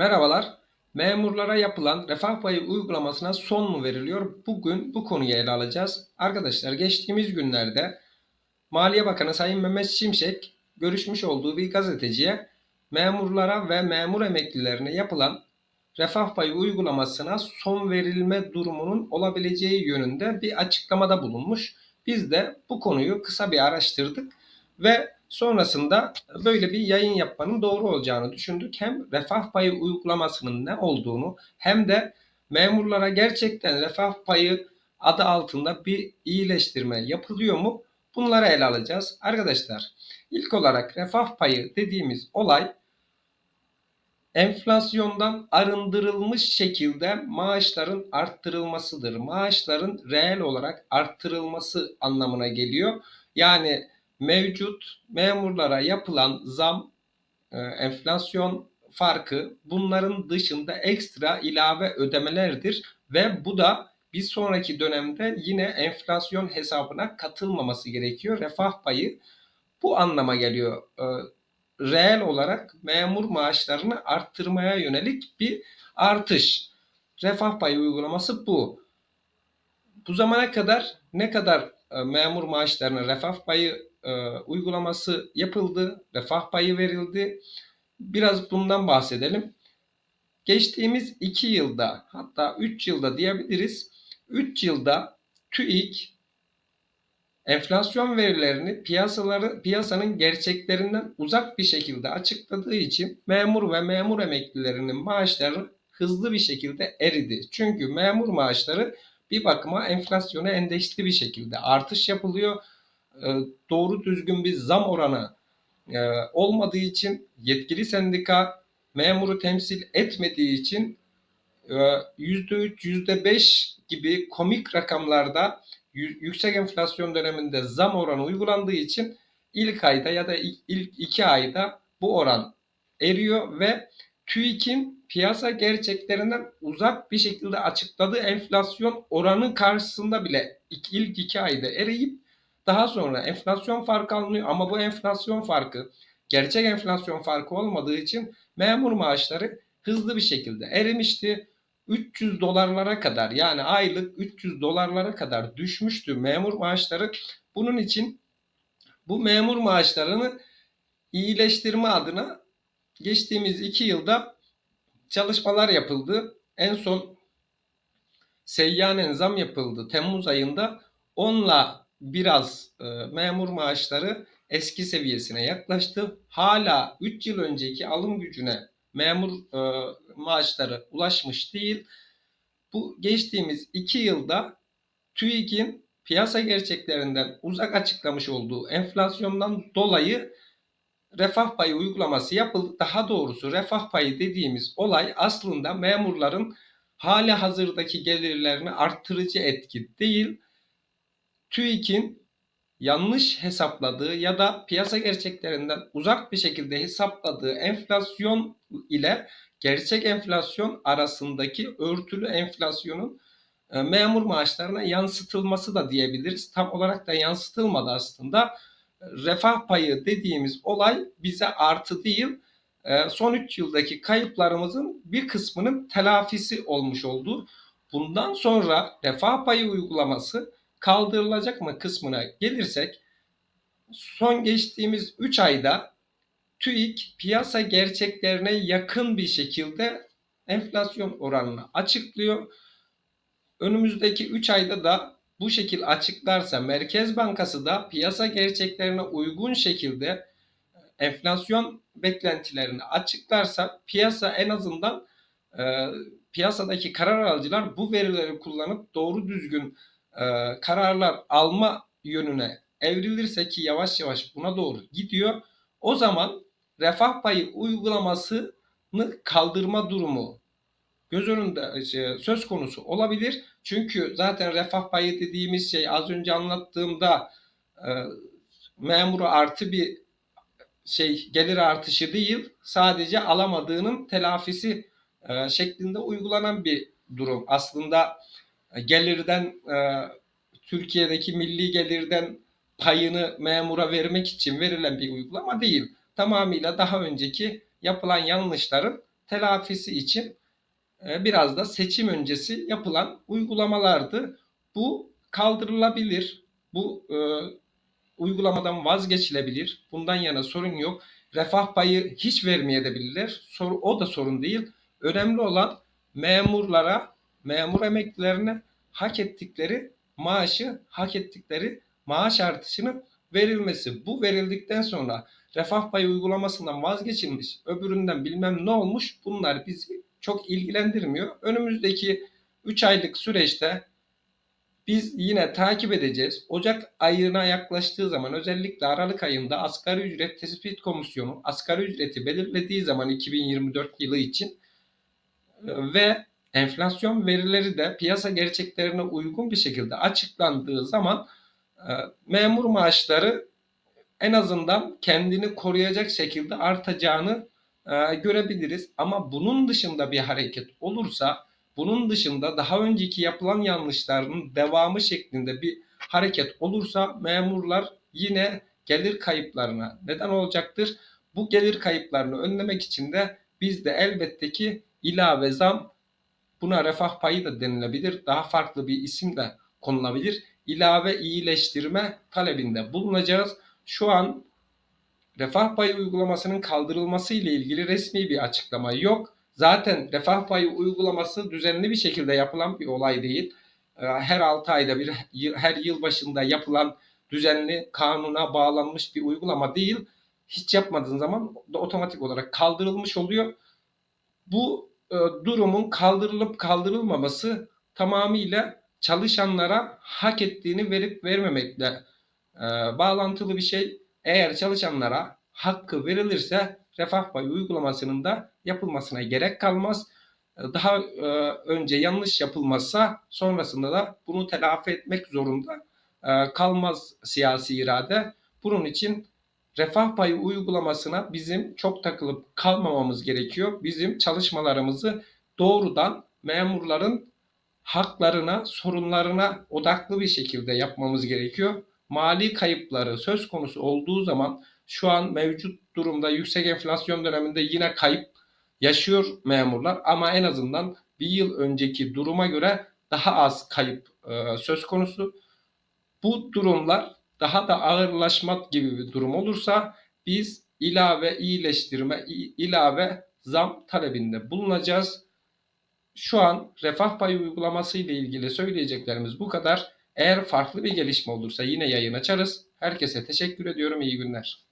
Merhabalar. Memurlara yapılan refah payı uygulamasına son mu veriliyor? Bugün bu konuyu ele alacağız. Arkadaşlar geçtiğimiz günlerde Maliye Bakanı Sayın Mehmet Şimşek görüşmüş olduğu bir gazeteciye memurlara ve memur emeklilerine yapılan refah payı uygulamasına son verilme durumunun olabileceği yönünde bir açıklamada bulunmuş. Biz de bu konuyu kısa bir araştırdık ve sonrasında böyle bir yayın yapmanın doğru olacağını düşündük. Hem refah payı uygulamasının ne olduğunu hem de memurlara gerçekten refah payı adı altında bir iyileştirme yapılıyor mu? Bunları ele alacağız. Arkadaşlar ilk olarak refah payı dediğimiz olay enflasyondan arındırılmış şekilde maaşların arttırılmasıdır. Maaşların reel olarak arttırılması anlamına geliyor. Yani mevcut memurlara yapılan zam, e, enflasyon farkı bunların dışında ekstra ilave ödemelerdir ve bu da bir sonraki dönemde yine enflasyon hesabına katılmaması gerekiyor. Refah payı bu anlama geliyor. E, reel olarak memur maaşlarını arttırmaya yönelik bir artış. Refah payı uygulaması bu. Bu zamana kadar ne kadar e, memur maaşlarına refah payı e, uygulaması yapıldı, refah payı verildi. Biraz bundan bahsedelim. Geçtiğimiz 2 yılda hatta 3 yılda diyebiliriz. 3 yılda TÜİK enflasyon verilerini piyasaları piyasanın gerçeklerinden uzak bir şekilde açıkladığı için memur ve memur emeklilerinin maaşları hızlı bir şekilde eridi. Çünkü memur maaşları bir bakıma enflasyona endeksli bir şekilde artış yapılıyor. Ee, doğru düzgün bir zam oranı e, olmadığı için yetkili sendika memuru temsil etmediği için %3, e, %5 gibi komik rakamlarda yüksek enflasyon döneminde zam oranı uygulandığı için ilk ayda ya da ilk iki ayda bu oran eriyor ve TÜİK'in piyasa gerçeklerinden uzak bir şekilde açıkladığı enflasyon oranı karşısında bile ilk iki ayda eriyip daha sonra enflasyon farkı alınıyor ama bu enflasyon farkı gerçek enflasyon farkı olmadığı için memur maaşları hızlı bir şekilde erimişti. 300 dolarlara kadar yani aylık 300 dolarlara kadar düşmüştü memur maaşları. Bunun için bu memur maaşlarını iyileştirme adına geçtiğimiz 2 yılda çalışmalar yapıldı. En son seyyanen zam yapıldı Temmuz ayında. Onunla biraz e, memur maaşları eski seviyesine yaklaştı. Hala 3 yıl önceki alım gücüne memur e, maaşları ulaşmış değil. Bu geçtiğimiz 2 yılda TÜİK'in piyasa gerçeklerinden uzak açıklamış olduğu enflasyondan dolayı refah payı uygulaması yapıldı. Daha doğrusu refah payı dediğimiz olay aslında memurların hali hazırdaki gelirlerini arttırıcı etki değil, TÜİK'in yanlış hesapladığı ya da piyasa gerçeklerinden uzak bir şekilde hesapladığı enflasyon ile gerçek enflasyon arasındaki örtülü enflasyonun e, memur maaşlarına yansıtılması da diyebiliriz. Tam olarak da yansıtılmadı aslında. Refah payı dediğimiz olay bize artı değil, e, son 3 yıldaki kayıplarımızın bir kısmının telafisi olmuş oldu. Bundan sonra refah payı uygulaması kaldırılacak mı kısmına gelirsek son geçtiğimiz 3 ayda TÜİK piyasa gerçeklerine yakın bir şekilde enflasyon oranını açıklıyor. Önümüzdeki 3 ayda da bu şekil açıklarsa Merkez Bankası da piyasa gerçeklerine uygun şekilde enflasyon beklentilerini açıklarsa piyasa en azından e, piyasadaki karar alıcılar bu verileri kullanıp doğru düzgün e, kararlar alma yönüne evrilirse ki yavaş yavaş buna doğru gidiyor. O zaman refah payı uygulamasını kaldırma durumu göz önünde şey, söz konusu olabilir. Çünkü zaten refah payı dediğimiz şey az önce anlattığımda e, memuru artı bir şey gelir artışı değil sadece alamadığının telafisi e, şeklinde uygulanan bir durum. Aslında gelirden e, Türkiye'deki milli gelirden payını memura vermek için verilen bir uygulama değil. Tamamıyla daha önceki yapılan yanlışların telafisi için e, biraz da seçim öncesi yapılan uygulamalardı. Bu kaldırılabilir. Bu e, uygulamadan vazgeçilebilir. Bundan yana sorun yok. Refah payı hiç vermeyebilirler. Soru, o da sorun değil. Önemli olan memurlara, memur emeklilerine hak ettikleri maaşı, hak ettikleri maaş artışının verilmesi. Bu verildikten sonra refah payı uygulamasından vazgeçilmiş, öbüründen bilmem ne olmuş bunlar bizi çok ilgilendirmiyor. Önümüzdeki 3 aylık süreçte biz yine takip edeceğiz. Ocak ayına yaklaştığı zaman özellikle Aralık ayında asgari ücret tespit komisyonu asgari ücreti belirlediği zaman 2024 yılı için e, ve enflasyon verileri de piyasa gerçeklerine uygun bir şekilde açıklandığı zaman e, memur maaşları en azından kendini koruyacak şekilde artacağını e, görebiliriz. Ama bunun dışında bir hareket olursa, bunun dışında daha önceki yapılan yanlışların devamı şeklinde bir hareket olursa memurlar yine gelir kayıplarına neden olacaktır. Bu gelir kayıplarını önlemek için de biz de elbette ki ilave zam buna refah payı da denilebilir. Daha farklı bir isim de konulabilir. İlave iyileştirme talebinde bulunacağız. Şu an refah payı uygulamasının kaldırılması ile ilgili resmi bir açıklama yok. Zaten refah payı uygulaması düzenli bir şekilde yapılan bir olay değil. Ee, her 6 ayda bir, her yıl başında yapılan düzenli kanuna bağlanmış bir uygulama değil. Hiç yapmadığın zaman da otomatik olarak kaldırılmış oluyor. Bu e, durumun kaldırılıp kaldırılmaması tamamıyla çalışanlara hak ettiğini verip vermemekle e, bağlantılı bir şey. Eğer çalışanlara hakkı verilirse refah payı uygulamasının da yapılmasına gerek kalmaz. E, daha e, önce yanlış yapılmazsa sonrasında da bunu telafi etmek zorunda e, kalmaz siyasi irade. Bunun için refah payı uygulamasına bizim çok takılıp kalmamamız gerekiyor. Bizim çalışmalarımızı doğrudan memurların haklarına, sorunlarına odaklı bir şekilde yapmamız gerekiyor. Mali kayıpları söz konusu olduğu zaman şu an mevcut durumda yüksek enflasyon döneminde yine kayıp yaşıyor memurlar ama en azından bir yıl önceki duruma göre daha az kayıp e, söz konusu. Bu durumlar daha da ağırlaşmak gibi bir durum olursa biz ilave iyileştirme, ilave zam talebinde bulunacağız. Şu an refah payı uygulaması ile ilgili söyleyeceklerimiz bu kadar. Eğer farklı bir gelişme olursa yine yayın açarız. Herkese teşekkür ediyorum. İyi günler.